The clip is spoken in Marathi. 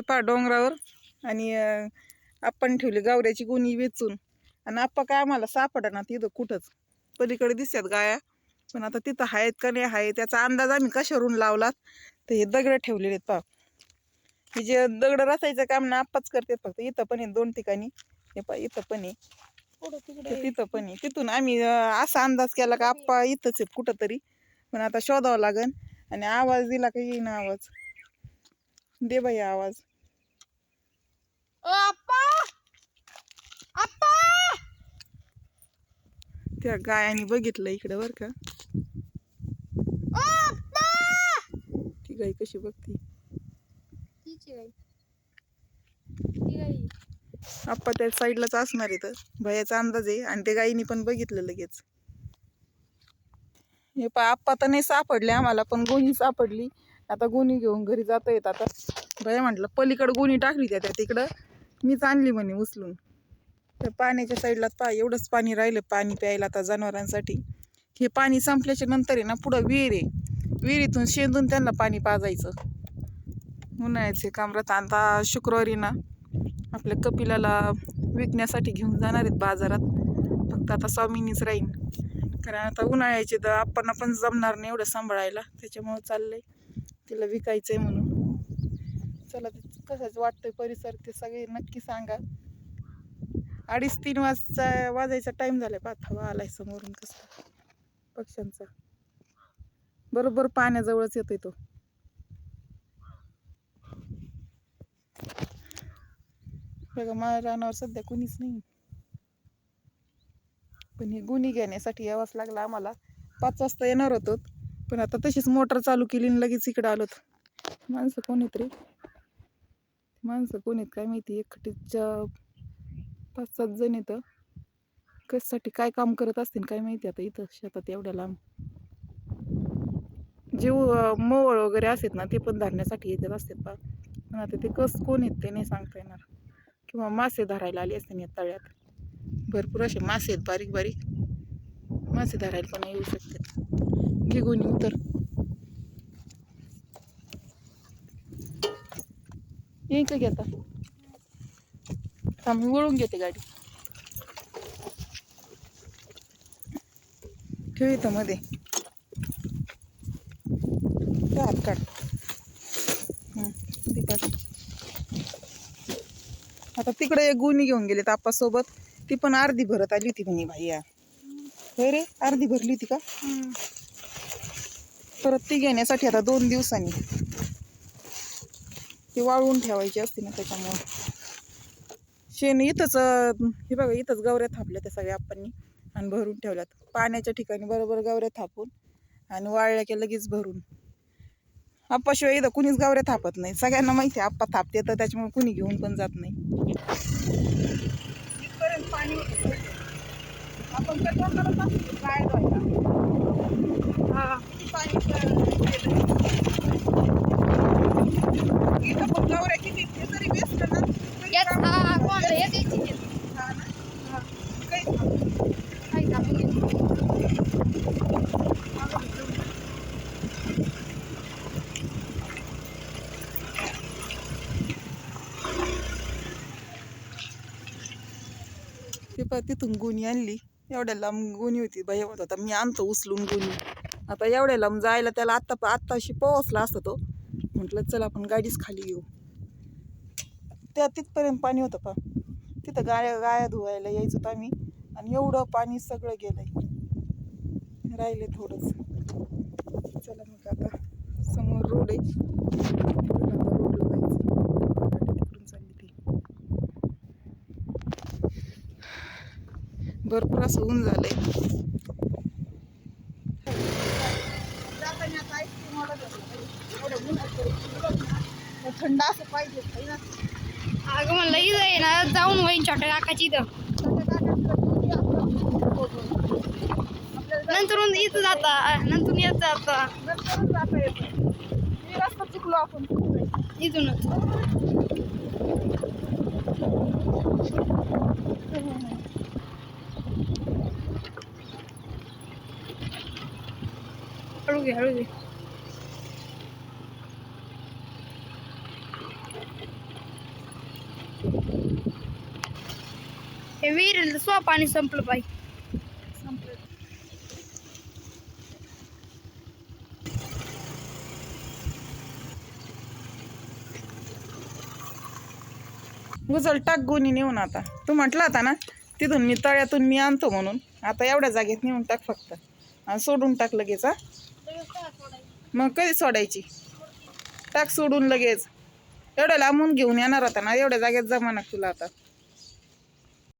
पा डोंगरावर. आणि आपण ठेवली गावऱ्याची गुणी वेचून. आणि आप्पा काय आम्हाला सापडा ना तिथं कुठंच. पलीकडे दिसतात गाया. पण आता तिथं आहेत का नाही आहे त्याचा अंदाज आम्ही कशावरून लावलात? तर हे दगड ठेवलेले आहेत पा हे जे दगड रचायचं काम ना आप्पाच करतात फक्त. इथं पण आहे दोन ठिकाणी. हे पा इथं पण आहे. तिथं पण आहे. तिथून आम्ही असा अंदाज केला का आप्पा इथंच आहेत कुठंतरी. पण आता शोधावं लागन. आणि आवाज दिला का येईन आवाज. दे बाई आवाज त्या गायाने बघितलं इकडे बर का ती गाय कशी बघती आप्पा त्या साईडलाच असणार इथं भयाचा अंदाज आहे आणि त्या गाईनी पण बघितलं लगेच हे पा आप्पा तर नाही सापडले आम्हाला पण गोणी सापडली आता गुणी घेऊन घरी जाता येत. आता भया म्हटलं पलीकडं गुणी टाकली त्या त्या तिकडं मीच आणली म्हणे उचलून. त्या पाण्याच्या साईडला पा एवढंच पाणी राहिलं पाणी प्यायला आता जनावरांसाठी. हे पाणी संपल्याच्या नंतर आहे ना पुढं विहीर आहे. विहिरीतून शेंदून त्यांना पाणी पाजायचं. उन्हाळ्याचे कामरात आता शुक्रवारी ना आपल्या कपिलाला विकण्यासाठी घेऊन जाणार आहेत बाजारात. फक्त आता स्वामीनीच राहीन. कारण आता उन्हाळ्याचे तर आपण पण जमणार नाही एवढं सांभाळायला. त्याच्यामुळं चाललंय. तिला विकायचंय म्हणून. चला ते कसंच वाटतंय परिसर ते सगळे नक्की सांगा. अडीच तीन वाजता वाजायचा टाइम झालाय पाहत हवा आलाय समोरून कसं. पक्ष्यांचा. बरोबर पाण्याजवळच येतोय तो. बघा माझ्या रानावर सध्या कुणीच नाही पण हे गुणी घेण्यासाठी यावाच लागला आम्हाला. पाच वाजता येणार होतो. पण आता तशीच मोटर चालू केली आणि लगेच इकडं आलोत माणसं कोण आहेत रे? माणसं कोण आहेत काय माहिती? एकटीच्या पाच सात जण येतं कशासाठी काय काम करत असतील काय माहिती आता इथं? शेतात एवढ्या लांब. जीव मोवळ वगैरे असतात ना ते पण धरण्यासाठी येतात असतात पा पण आता ते कस कोण येत ते नाही सांगता येणार. किंवा मासे धरायला आले असते या तळ्यात. भरपूर असे मासे आहेत बारीक बारीक मासे धरायला पण येऊ शकतात. घे गुणी उतर येईन का घेता थांब वळून घेते गाडी ठेव इथं मध्ये हात काढ. आता तिकडे एक गुणी घेऊन गेले आप्पा सोबत ती पण अर्धी भरत आली होती म्हणे भाई होय रे अर्धी भरली होती का परत ती घेण्यासाठी आता दोन दिवसांनी. ती वाळवून ठेवायची असते ना त्याच्यामुळं. शेण इथंच हे बघा इथंच गवऱ्या थापल्या त्या सगळ्या आप्पांनी आणि भरून ठेवल्यात. पाण्याच्या ठिकाणी बरोबर गवऱ्या थापून आणि वाळल्या की लगेच भरून. आप्पाशिवाय इथं कुणीच गवऱ्या थापत नाही. सगळ्यांना माहिती आहे आप्पा थापते तर त्याच्यामुळे कुणी घेऊन पण जात नाही. इथपर्यंत पाणी आपण त्या काय हा पाणी गेलं. इथं किती ते ना तरी यात काम- हा यात. हा ना? हा. काही. ते तिथून गुणी आणली एवढ्या लांब गुणी होती बाई म्हणत होता मी आणतो उचलून गुणी आता एवढ्या लांब जायला त्याला आत्ता आत्ताशी पोहोचला असता तो म्हटलं चल आपण गाडीच खाली येऊ त्या तिथपर्यंत पाणी होतं पा तिथं गाया गाया धुवायला यायचो तर आम्ही. आणि एवढं पाणी सगळं गेलंय. राहिले थोडंच चला मग आता समोर रोड आहे. रोडला जायचं. तिकडून चालली ती. भरपूर असं ऊन झालंय. थंड असं पाहिजे ना. अगं म्हणलं इथं आहे ना जाऊन होईन छोट्या काकाची इथं नंतर इथं जाता नंतर येत जाता. मी रस्ता चुकलो आपण इथूनच हळू घे हळू घे हे विहीर स्व पाणी संपलं पाहिजे उचल टाक गोणी नेऊन आता. तू म्हटला होता ना तिथून मी तळ्यातून मी आणतो म्हणून. आता एवढ्या जागेत नेऊन टाक फक्त. आणि सोडून टाक लगेच हा. मग कधी सोडायची? टाक सोडून लगेच. एवढं लांबून घेऊन येणार होता ना एवढ्या जागेत जमा ना तुला आता